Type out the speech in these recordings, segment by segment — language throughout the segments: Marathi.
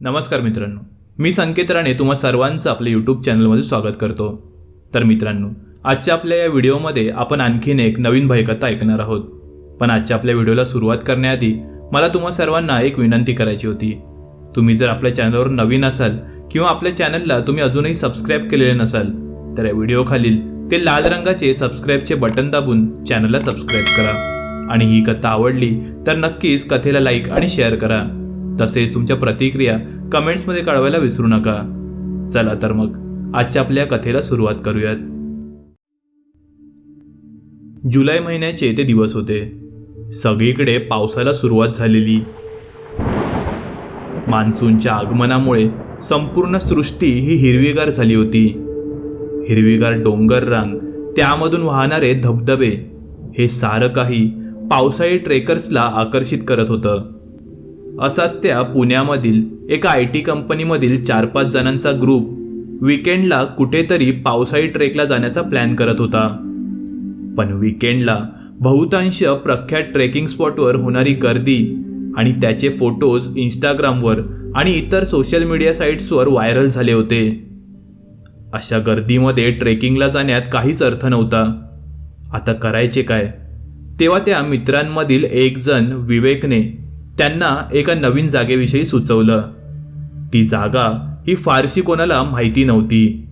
नमस्कार मित्रांनो. मी संकेत राणे तुम्हा सर्वांचं आपल्या यूट्यूब चॅनलमध्ये स्वागत करतो. तर मित्रांनो आजच्या आपल्या या व्हिडिओमध्ये आपण आणखीन एक नवीन भयकथा ऐकणार आहोत. पण आजच्या आपल्या व्हिडिओला सुरुवात करण्याआधी मला तुम्हा सर्वांना एक विनंती करायची होती. तुम्ही जर आपल्या चॅनलवर नवीन असाल किंवा आपल्या चॅनलला तुम्ही अजूनही सबस्क्राईब केलेले नसाल तर या व्हिडिओखालील ते लाल रंगाचे सबस्क्राईबचे बटन दाबून चॅनलला सबस्क्राईब करा. आणि ही कथा आवडली तर नक्कीच कथेला लाईक आणि शेअर करा. तसेच तुमच्या प्रतिक्रिया कमेंट्समध्ये कळवायला विसरू नका. चला तर मग आजच्या आपल्या कथेला सुरुवात करूयात. जुलै महिन्याचे ते दिवस होते. सगळीकडे पावसाला सुरुवात झालेली. मान्सूनच्या आगमनामुळे संपूर्ण सृष्टी ही हिरवीगार झाली होती. हिरवीगार डोंगर रांग त्यामधून वाहणारे धबधबे हे सारं काही पावसाळी ट्रेकर्सला आकर्षित करत होतं. असाच त्या पुण्यामधील एका आय टी कंपनीमधील चार पाच जणांचा ग्रुप विकेंडला कुठेतरी पावसाळी ट्रेकला जाण्याचा प्लॅन करत होता. पण विकेंडला बहुतांश प्रख्यात ट्रेकिंग स्पॉटवर होणारी गर्दी आणि त्याचे फोटोज इंस्टाग्रामवर आणि इतर सोशल मीडिया साईट्सवर व्हायरल झाले होते. अशा गर्दीमध्ये ट्रेकिंगला जाण्यात काहीच अर्थ नव्हता. आता करायचे काय? तेव्हा त्या मित्रांमधील एक जण विवेकने त्यांना एका नवीन जागेविषयी सुचवलं. ती जागा ही फारशी कोणाला माहिती नव्हती.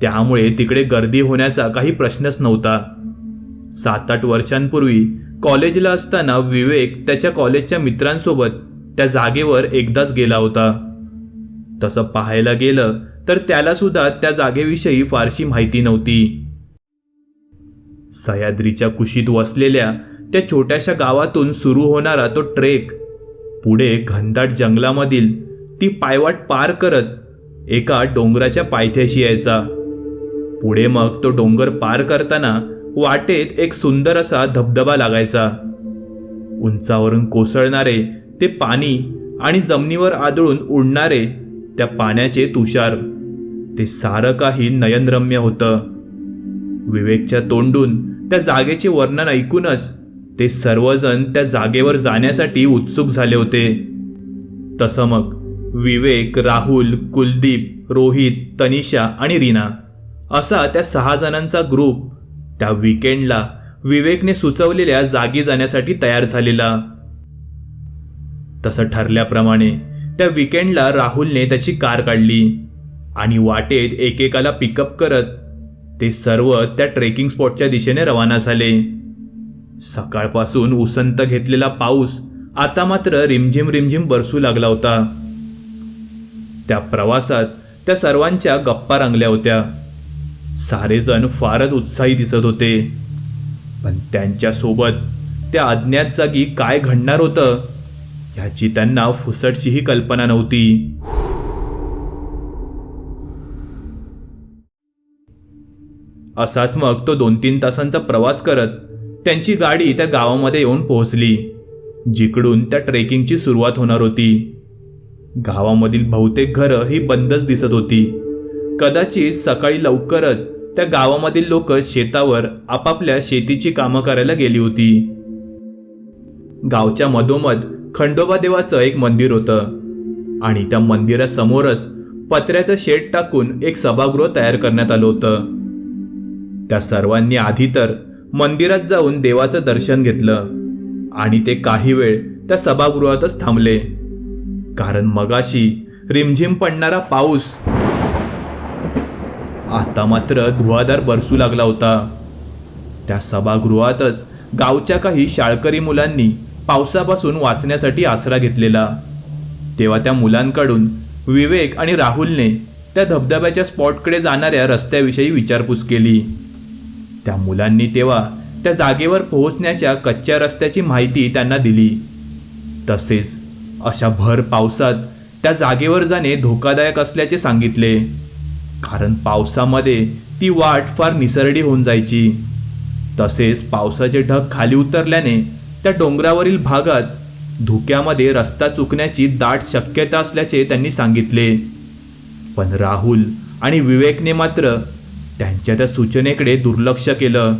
त्यामुळे तिकडे गर्दी होण्याचा काही प्रश्नच नव्हता. सात आठ वर्षांपूर्वी कॉलेजला असताना विवेक त्याच्या कॉलेजच्या मित्रांसोबत त्या जागेवर एकदाच गेला होता. तसं पाहायला गेलं तर त्यालासुद्धा त्या जागेविषयी फारशी माहिती नव्हती. सह्याद्रीच्या कुशीत वसलेल्या त्या छोट्याशा गावातून सुरू होणारा तो ट्रेक पुढे घनदाट जंगलामधील ती पायवाट पार करत एका डोंगराच्या पायथ्याशी यायचा. पुढे मग तो डोंगर पार करताना वाटेत एक सुंदर असा धबधबा लागायचा. उंचावरून कोसळणारे ते पाणी आणि जमिनीवर आदळून उडणारे त्या पाण्याचे तुषार. ते सारं काही नयनरम्य होतं. विवेकच्या तोंडून त्या जागेचे वर्णन ऐकूनच ते सर्वजण त्या जागेवर जाण्यासाठी उत्सुक झाले होते. तसं मग विवेक राहुल कुलदीप रोहित तनिषा आणि रीना असा त्या सहा जणांचा ग्रुप त्या विकेंडला विवेकने सुचवलेल्या जागी जाण्यासाठी तयार झालेला. तसं ठरल्याप्रमाणे त्या विकेंडला राहुलने त्याची कार काढली आणि वाटेत एकेकाला पिकअप करत ते सर्व त्या ट्रेकिंग स्पॉटच्या दिशेने रवाना झाले. सकाळपासून उसंत घेतलेला पाऊस आता मात्र रिमझिम रिमझिम बरसू लागला होता. त्या प्रवासात त्या सर्वांच्या गप्पा रंगल्या होत्या. सारेजण फारच उत्साही दिसत होते. पण त्यांच्यासोबत त्या अज्ञात जागी काय घडणार होतं ह्याची त्यांना फुसटचीही कल्पना नव्हती. असाच मग तो दोन तीन तासांचा प्रवास करत त्यांची गाडी त्या गावामध्ये येऊन पोहोचली जिकडून त्या ट्रेकिंगची सुरुवात होणार होती. गावामधील बहुतेक घरं ही बंदच दिसत होती. कदाचित सकाळी लवकरच त्या गावामधील लोक शेतावर आपापल्या शेतीची कामं करायला गेली होती. गावच्या मधोमध खंडोबा देवाचं एक मंदिर होतं आणि त्या मंदिरासमोरच पत्र्याचं शेड टाकून एक सभागृह तयार करण्यात आलं होतं. त्या सर्वांनी आधी तर मंदिरात जाऊन देवाचं दर्शन घेतलं. आणि ते काही वेळ त्या सभागृहातच थांबले. कारण मगाशी रिमझिम पडणारा पाऊस. आता मात्र धुवाधार बरसू लागला होता. त्या सभागृहातच गावच्या काही शाळकरी मुलांनी पावसापासून वाचण्यासाठी आसरा घेतलेला. तेव्हा त्या मुलांकडून विवेक आणि राहुलने त्या धबधब्याच्या स्पॉटकडे जाणाऱ्या रस्त्याविषयी विचारपूस केली. त्या मुलांनी तेव्हा त्या जागेवर पोहोचण्याच्या कच्च्या रस्त्याची माहिती त्यांना दिली. तसेच अशा भर पावसात त्या जागेवर जाणे धोकादायक असल्याचे सांगितले. कारण पावसामध्ये ती वाट फार निसरडी होऊन जायची. तसेच पावसाचे ढग खाली उतरल्याने त्या डोंगरावरील भागात धुक्यामध्ये रस्ता चुकण्याची दाट शक्यता असल्याचे त्यांनी सांगितले. पण राहुल आणि विवेकने मात्र त्यांच्या त्या सूचनेकडे दुर्लक्ष केलं.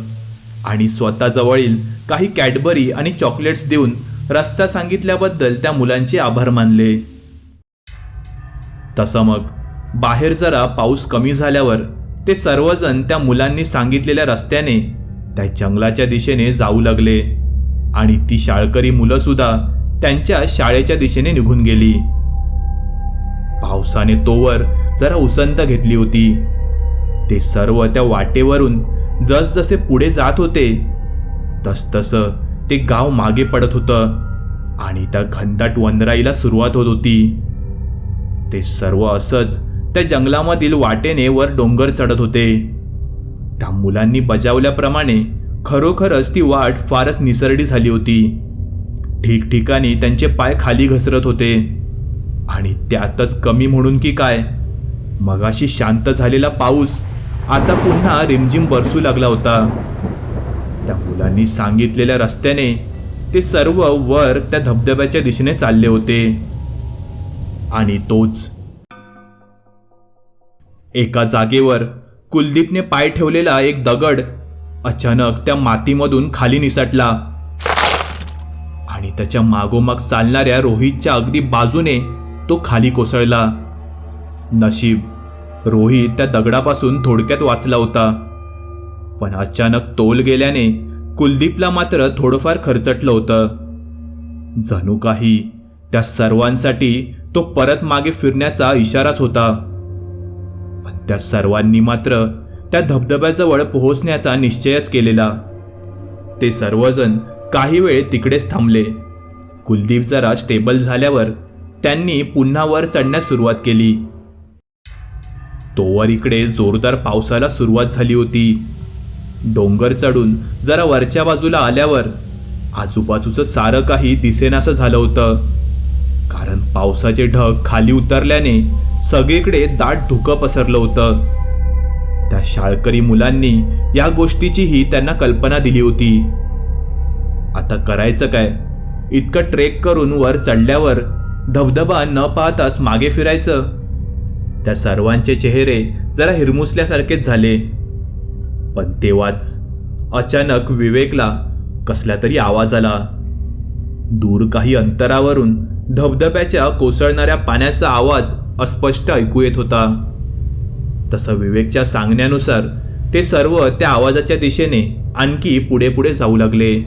आणि स्वतःजवळील काही कॅडबरी आणि चॉकलेट्स देऊन रस्ता सांगितल्याबद्दल त्या मुलांचे आभार मानले. तसं मग बाहेर जरा पाऊस कमी झाल्यावर ते सर्वजण त्या मुलांनी सांगितलेल्या रस्त्याने त्या जंगलाच्या दिशेने जाऊ लागले. आणि ती शाळकरी मुलंसुद्धा त्यांच्या शाळेच्या दिशेने निघून गेली. पावसाने तोवर जरा उसंत घेतली होती. ते सर्व त्या वाटेवरून जसजसे पुढे जात होते तसतसं ते गाव मागे पडत होतं आणि त्या घनदाट वनराईला सुरुवात होत होती. ते सर्व असंच त्या जंगलामधील वाटेने वर डोंगर चढत होते. त्या मुलांनी बजावल्याप्रमाणे खरोखरच ती वाट फारच निसरडी झाली होती. ठिकठिकाणी त्यांचे पाय खाली घसरत होते. आणि त्यातच कमी म्हणून की काय मगाशी शांत झालेला पाऊस आता पुन्हा रिमझिम बरसू लागला होता. त्या मुलांनी सांगितलेल्या रस्त्याने ते सर्व वर त्या धबधब्याच्या दिशेने चालले होते. आणि तोच एका जागेवर कुलदीपने पाय ठेवलेला एक दगड अचानक त्या मातीमधून खाली निसटला. आणि त्याच्या मागोमाग चालणाऱ्या रोहितच्या अगदी बाजूने तो खाली कोसळला. नशीब रोहित त्या दगडापासून थोडक्यात वाचला होता. पण अचानक तोल गेल्याने कुलदीपला मात्र थोडंफार खर्चटलं होतं. जणू काही त्या सर्वांसाठी तो परत मागे फिरण्याचा इशाराच होता. पण त्या सर्वांनी मात्र त्या धबधब्याजवळ पोहोचण्याचा निश्चयच केलेला. ते सर्वजण काही वेळ तिकडेच थांबले. कुलदीप जरा स्टेबल झाल्यावर त्यांनी पुन्हा वर चढण्यास सुरुवात केली. तोवर इकडे जोरदार पावसाला सुरुवात झाली होती. डोंगर चढून जरा वरच्या बाजूला आल्यावर आजूबाजूचं सारं काही दिसेनासं झालं होतं. कारण पावसाचे ढग खाली उतरल्याने सगळीकडे दाट धुकं पसरलं होतं. त्या शाळकरी मुलांनी या गोष्टीचीही त्यांना कल्पना दिली होती. आता करायचं काय? इतकं ट्रेक करून वर चढल्यावर धबधबा न पाहताच मागे फिरायचं? त्या सर्वांचे चेहरे जरा हिरमुसल्यासारखेच झाले. पण तेव्हाच अचानक विवेकला कसला तरी आवाज आला. दूर काही अंतरावरून धबधब्याच्या कोसळणाऱ्या पाण्याचा आवाज अस्पष्ट ऐकू येत होता. तसं विवेकच्या सांगण्यानुसार ते सर्व त्या आवाजाच्या दिशेने आणखी पुढे पुढे जाऊ लागले.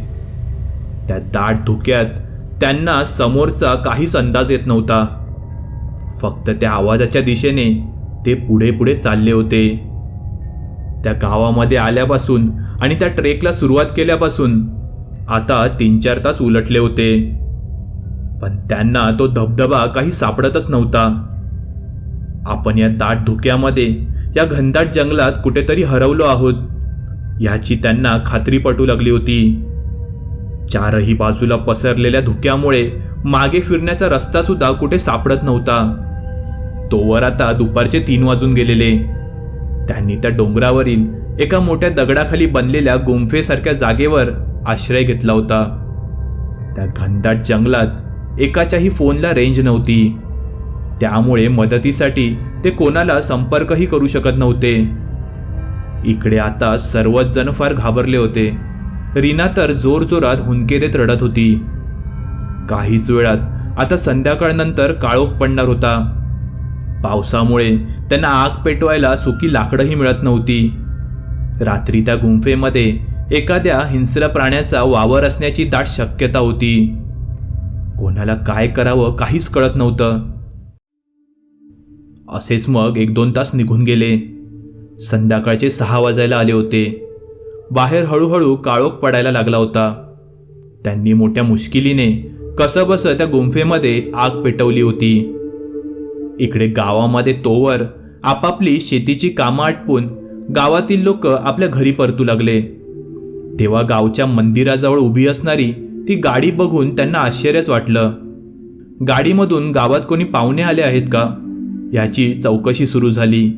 त्या दाट धुक्यात त्यांना समोरचा काहीच अंदाज येत नव्हता. फक्त त्या आवाजाच्या दिशेने ते पुढे पुढे चालले होते. त्या गावामध्ये आल्यापासून आणि त्या ट्रेकला सुरुवात केल्यापासून आता तीन चार तास उलटले होते. पण त्यांना तो धबधबा काही सापडतच नव्हता. आपण या दाट धुक्यामध्ये या घनदाट जंगलात कुठेतरी हरवलो आहोत याची त्यांना खात्री पटू लागली होती. चारही बाजूला पसरलेल्या धुक्यामुळे मागे फिरण्याचा रस्ता सुद्धा कुठे सापडत नव्हता. तोवर आता दुपारचे तीन वाजून गेलेले. त्यांनी त्या डोंगरावरील एका मोठ्या दगडाखाली बनलेल्या गुंफेसारख्या जागेवर आश्रय घेतला होता. त्या घनदाट जंगलात एकाच्याही फोनला रेंज नव्हती. त्यामुळे मदतीसाठी ते कोणाला संपर्कही करू शकत नव्हते. इकडे आता सर्वच जण फार घाबरले होते. रीना तर जोरजोरात हुंके देत रडत होती. काहीच वेळात आता संध्याकाळनंतर काळोख पडणार होता. पावसामुळे त्यांना आग पेटवायला सुकी लाकडंही मिळत नव्हती. रात्री त्या गुंफेमध्ये एखाद्या हिंस्र प्राण्याचा वावर असण्याची दाट शक्यता होती. कोणाला काय करावं काहीच कळत नव्हतं. असेच मग एक दोन तास निघून गेले. संध्याकाळचे सहा वाजायला आले होते. बाहेर हळूहळू काळोख पडायला लागला होता. त्यांनी मोठ्या मुश्किलीने कसं बसं त्या गुंफेमध्ये आग पेटवली होती. इकडे गावामध्ये तोवर आपापली शेतीची कामं आटपून गावातील लोक आपल्या घरी परतू लागले. तेव्हा गावच्या मंदिराजवळ उभी असणारी ती गाडी बघून त्यांना आश्चर्यच वाटलं. गाडीमधून गावात कोणी पाहुणे आले आहेत का? याची चौकशी सुरू झाली.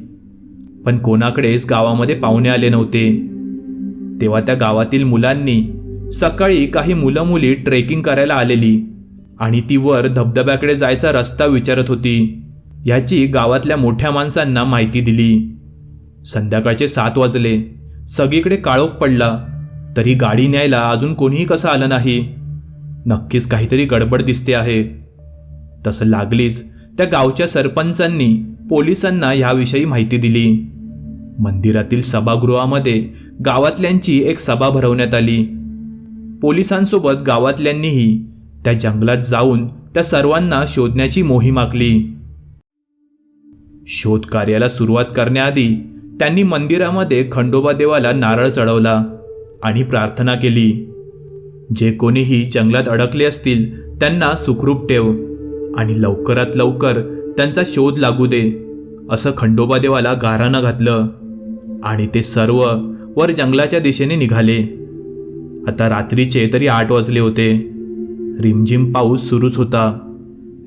पण कोणाकडेच गावामध्ये पाहुणे आले नव्हते. तेव्हा त्या गावातील मुलांनी सकाळी काही मुलं मुली ट्रेकिंग करायला आलेली आणि ती वर धबधब्याकडे जायचा रस्ता विचारत होती. याची गावातल्या मोठ्या माणसांना माहिती दिली. संध्याकाळचे सात वाजले. सगळीकडे काळोख पडला. तरी गाडी न्यायला अजून कोणीही कसं आलं नाही. नक्कीच काहीतरी गडबड दिसते आहे. तसं लागलीच त्या गावच्या सरपंचांनी पोलिसांना ह्याविषयी माहिती दिली. मंदिरातील सभागृहामध्ये गावातल्यांची एक सभा भरवण्यात आली. पोलिसांसोबत गावातल्यांनीही त्या जंगलात जाऊन त्या सर्वांना शोधण्याची मोहीम आखली. शोध कार्याला सुरुवात करण्याआधी त्यांनी मंदिरामध्ये खंडोबा देवाला नारळ चढवला आणि प्रार्थना केली. जे कोणीही जंगलात अडकले असतील त्यांना सुखरूप ठेव आणि लवकरात लवकर त्यांचा शोध लागू दे असं खंडोबा देवाला गारानं घातलं आणि ते सर्व वर जंगलाच्या दिशेने निघाले. आता रात्रीचे तरी आठ वाजले होते. रिमझिम पाऊस सुरूच होता.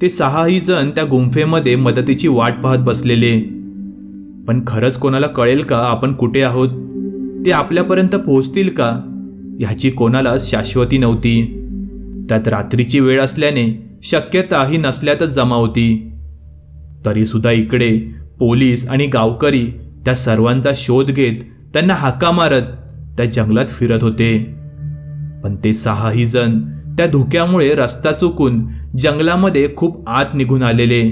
ते सहाही जण त्या गुंफेमध्ये मदतीची वाट पाहत बसलेले. पण खरंच कोणाला कळेल का आपण कुठे आहोत? ते आपल्यापर्यंत पोहोचतील का? ह्याची कोणाला शाश्वती नव्हती. त्यात रात्रीची वेळ असल्याने शक्यता ही नसल्यातच जमा होती. तरीसुद्धा इकडे पोलीस आणि गावकरी त्या सर्वांचा शोध घेत त्यांना हाका मारत त्या जंगलात फिरत होते. पण ते सहाही जण त्या धुक्यामुळे रस्ता चुकून जंगलामध्ये खूप आत निघून आलेले.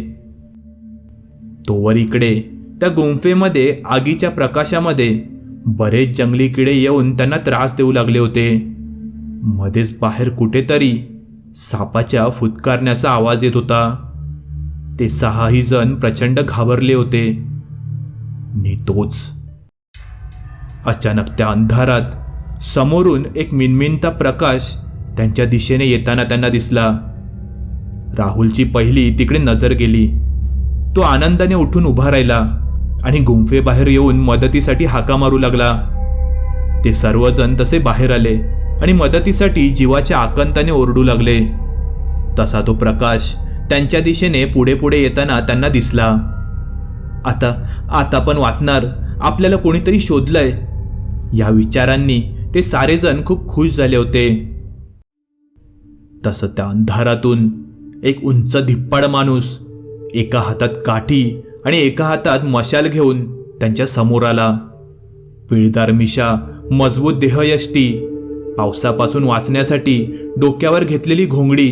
तोवर इकडे त्या गुंफेमध्ये आगीच्या प्रकाशामध्ये बरेच जंगली किडे येऊन त्यांना त्रास देऊ लागले होते. मध्येच बाहेर कुठेतरी सापाच्या फुतकारण्याचा आवाज येत होता. ते सहाही जण प्रचंड घाबरले होते. नि तोच अचानक त्या अंधारात समोरून एक मिनमिनता प्रकाश त्यांच्या दिशेने येताना त्यांना दिसला. राहुलची पहिली तिकडे नजर गेली. तो आनंदाने उठून उभा राहिला आणि गुंफेबाहेर येऊन मदतीसाठी हाका मारू लागला. ते सर्वजण तसे बाहेर आले आणि मदतीसाठी जीवाच्या आकंताने ओरडू लागले. तसा तो प्रकाश त्यांच्या दिशेने पुढे पुढे येताना त्यांना दिसला. आता आता पण वाचणार आपल्याला कोणीतरी शोधलंय. या विचारांनी ते सारेजण खूप खुश झाले होते. तसं त्या अंधारातून एक उंच धिप्पाड माणूस एका हातात काठी आणि एका हातात मशाल घेऊन त्यांच्यासमोर आला. पिळदार मिशा मजबूत देहयष्टी पावसापासून वाचण्यासाठी डोक्यावर घेतलेली घोंगडी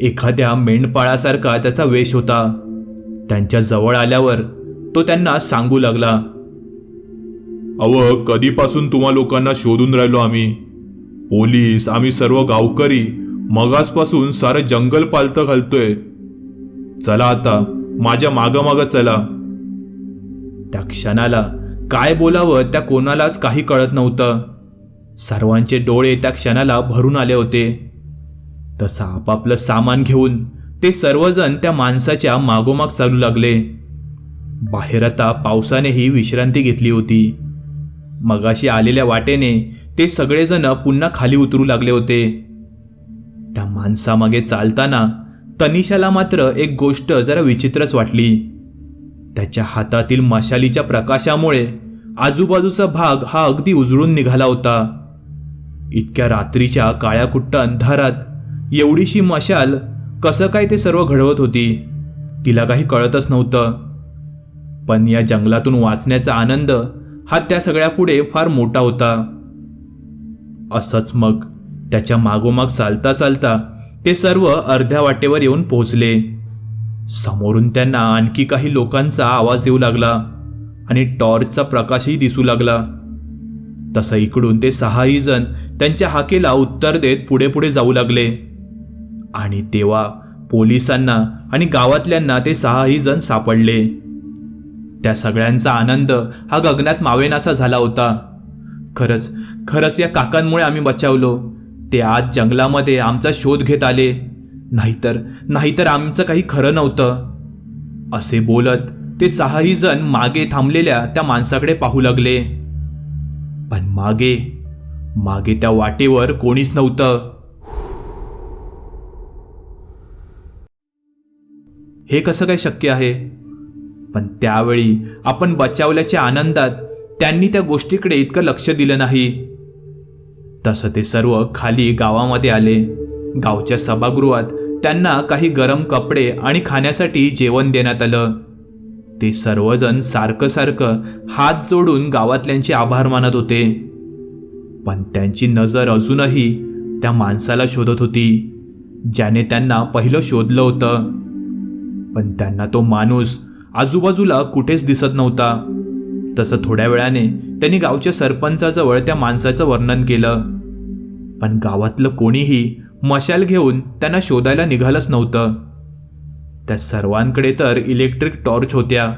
एखाद्या मेंढपाळासारखा त्याचा वेश होता. त्यांच्या जवळ आल्यावर तो त्यांना सांगू लागला अव कधीपासून तुम्हा लोकांना शोधून राहिलो आम्ही? पोलीस आम्ही सर्व गावकरी मगासपासून सारं जंगल पालतं घालतोय. चला आता माझ्या माग चला. त्या क्षणाला काय बोलावं त्या कोणालाच काही कळत नव्हतं. सर्वांचे डोळे त्या क्षणाला भरून आले होते. तसं आपापलं सामान घेऊन ते सर्वजण त्या माणसाच्या मागोमाग चालू लागले. बाहेर आता पावसानेही विश्रांती घेतली होती. मगाशी आलेल्या वाटेने ते सगळेजण पुन्हा खाली उतरू लागले होते. माणसामागे चालताना तनिषाला मात्र एक गोष्ट जरा विचित्रच वाटली. त्याच्या हातातील मशालीच्या प्रकाशामुळे आजूबाजूचा भाग हा अगदी उजळून निघाला होता. इतक्या रात्रीच्या काळ्याकुट्ट अंधारात एवढीशी मशाल कसं काय ते सर्व घडवत होती तिला काही कळतच नव्हतं. पण या जंगलातून वाचण्याचा आनंद हा त्या सगळ्यापुढे फार मोठा होता. असंच मग त्याच्या मागोमाग चालता चालता ते सर्व अर्ध्या वाटेवर येऊन पोहोचले. समोरून त्यांना आणखी काही लोकांचा आवाज येऊ लागला आणि टॉर्चचा प्रकाशही दिसू लागला. तसं इकडून ते सहाही जण त्यांच्या हाकेला उत्तर देत पुढे पुढे जाऊ लागले. आणि तेव्हा पोलिसांना आणि गावातल्यांना ते सहाही जण सापडले. त्या सगळ्यांचा आनंद हा गगनात मावेनासा झाला होता. खरंच खरंच या काकांमुळे आम्ही बचावलो. ते आज जंगलामध्ये आमचा शोध घेत आले. नाहीतर नाहीतर आमचं काही खरं नव्हतं. असे बोलत ते सहाही जण मागे थांबलेल्या त्या माणसाकडे पाहू लागले. पण मागे मागे त्या वाटेवर कोणीच नव्हतं. हे कसं काय शक्य आहे? पण त्यावेळी आपण बचावल्याच्या आनंदात त्यांनी त्या गोष्टीकडे इतकं लक्ष दिलं नाही. तसं ते सर्व खाली गावामध्ये आले. गावच्या सभागृहात त्यांना काही गरम कपडे आणि खाण्यासाठी जेवण देण्यात आलं. ते सर्वजण सारखं सारखं हात जोडून गावातल्यांचे आभार मानत होते. पण त्यांची नजर अजूनही त्या माणसाला शोधत होती ज्याने त्यांना पहिलं शोधलं होतं. पण त्यांना तो माणूस आजूबाजूला कुठेच दिसत नव्हता. तसं थोड्या वेळाने त्यांनी गावच्या सरपंचाजवळ त्या माणसाचं वर्णन केलं. पण गावातलं कोणीही मशाल घेऊन त्यांना शोधायला निघालंच नव्हतं. त्या सर्वांकडे तर इलेक्ट्रिक टॉर्च होत्या.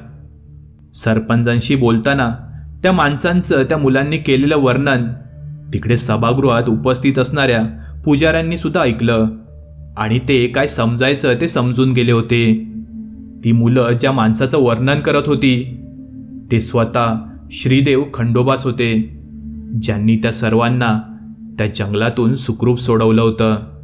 सरपंचांशी बोलताना त्या माणसांचं त्या मुलांनी केलेलं वर्णन तिकडे सभागृहात उपस्थित असणाऱ्या पुजाऱ्यांनी सुद्धा ऐकलं. आणि ते काय समजायचं ते समजून गेले होते. ती मुलं ज्या माणसाचं वर्णन करत होती ते स्वतः श्रीदेव खंडोबाच होते. ज्यांनी त्या सर्वांना त्या जंगलातून सुखरूप सोडवलं होतं.